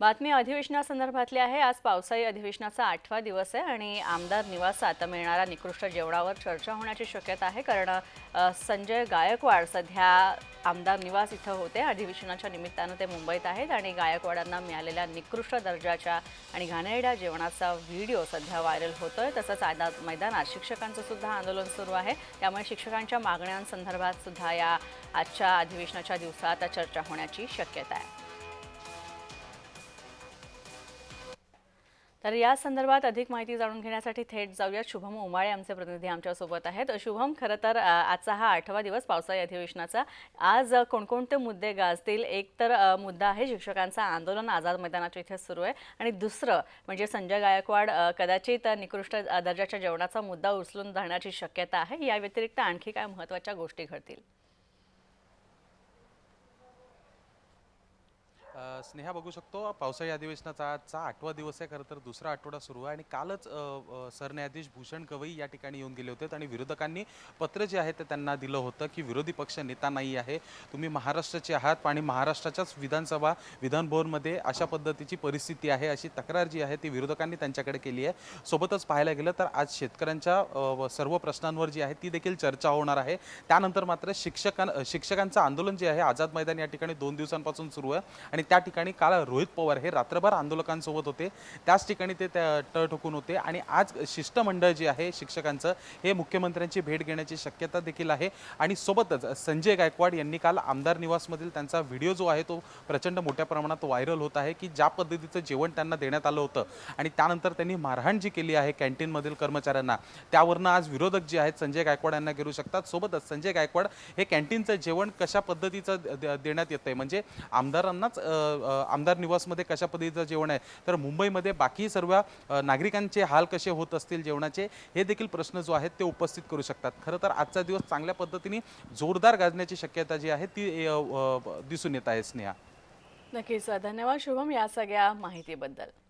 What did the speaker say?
बातमी अधिवेशनासंदर्भातली आहे. आज पावसाळी अधिवेशनाचा आठवा दिवस आहे आणि आमदार निवासात मिळणाऱ्या निकृष्ट जेवणावर चर्चा होण्याची शक्यता आहे कारण संजय गायकवाड सध्या आमदार निवास इथं होते. अधिवेशनाच्या निमित्तानं ते मुंबईत आहेत आणि गायकवाडांना मिळालेल्या निकृष्ट दर्जाच्या आणि घाणेरड्या जेवणाचा व्हिडिओ सध्या व्हायरल होतोय. तसंच आदा मैदानात शिक्षकांचं सुद्धा आंदोलन सुरू आहे. त्यामुळे शिक्षकांच्या मागण्यांसंदर्भात सुद्धा या आजच्या अधिवेशनाच्या दिवसात चर्चा होण्याची शक्यता आहे. तर या संदर्भात अधिक माहिती जाणून घेण्यासाठी थेट जाऊयात शुभम उमाळे आमचे प्रतिनिधी आमच्यासोबत आहेत. शुभम खरं तर आजचा हा आठवा दिवस पावसाळी अधिवेशनाचा. आज कोणकोणते मुद्दे गाजतील? एक तर मुद्दा आहे शिक्षकांचं आंदोलन आझाद मैदानाच्या इथे सुरू आहे. आणि दुसरं म्हणजे संजय गायकवाड कदाचित निकृष्ट दर्जाच्या जेवणाचा मुद्दा उचलून धरण्याची शक्यता आहे. या व्यतिरिक्त आणखी काय महत्त्वाच्या गोष्टी घडतील? स्नेहा बघू शकतो पावसाळी अधिवेशनाचा आजचा आठवा दिवस आहे खरं तर दुसरा आठवडा सुरू आहे. आणि कालच सरन्यायाधीश भूषण गवई या ठिकाणी येऊन गेले होते. आणि विरोधकांनी पत्र जे आहे ते त्यांना दिलं होतं की विरोधी पक्ष नेता नाही आहे. तुम्ही महाराष्ट्राचे आहात आणि महाराष्ट्राच्याच विधानसभा विधानभवनमध्ये अशा पद्धतीची परिस्थिती आहे अशी तक्रार जी आहे ती विरोधकांनी त्यांच्याकडे केली आहे. सोबतच पाहायला गेलं तर आज शेतकऱ्यांच्या सर्व प्रश्नांवर जी आहे ती देखील चर्चा होणार आहे. त्यानंतर मात्र शिक्षकां शिक्षकांचं आंदोलन जे आहे आझाद मैदान या ठिकाणी दोन दिवसांपासून सुरू आहे. आणि त्या ठिकाणी काल रोहित पवार हे रात्रभर आंदोलकांसोबत होते. त्याच ठिकाणी ते त्या तळ ठोकून होते. आणि आज शिष्टमंडळ जे आहे शिक्षकांचं हे मुख्यमंत्र्यांची भेट घेण्याची शक्यता देखील आहे. आणि सोबतच संजय गायकवाड यांनी काल आमदार निवासमधील त्यांचा व्हिडिओ जो आहे तो प्रचंड मोठ्या प्रमाणात व्हायरल होत आहे की ज्या पद्धतीचं जेवण त्यांना देण्यात आलं होतं. आणि त्यानंतर त्यांनी मारहाण जी केली आहे कॅन्टीनमधील कर्मचाऱ्यांना. त्यावरनं आज विरोधक जे आहेत संजय गायकवाड यांना घेऊ शकतात. सोबतच संजय गायकवाड हे कॅन्टीनचं जेवण कशा पद्धतीचं द- देण्यात येतं आहे म्हणजे आमदारांनाच आमदार निवासमध्ये कशा पद्धतीचं जेवण आहे? तर मुंबईमध्ये बाकी सर्व नागरिकांचे हाल कसे होत असतील जेवणाचे हे देखील प्रश्न जो आहेत ते उपस्थित करू शकतात. खरं तर आजचा दिवस चांगल्या पद्धतीने जोरदार गाजण्याची शक्यता जी आहे ती दिसून येत आहे स्नेहा. नक्कीच धन्यवाद शुभम या सगळ्या माहितीबद्दल.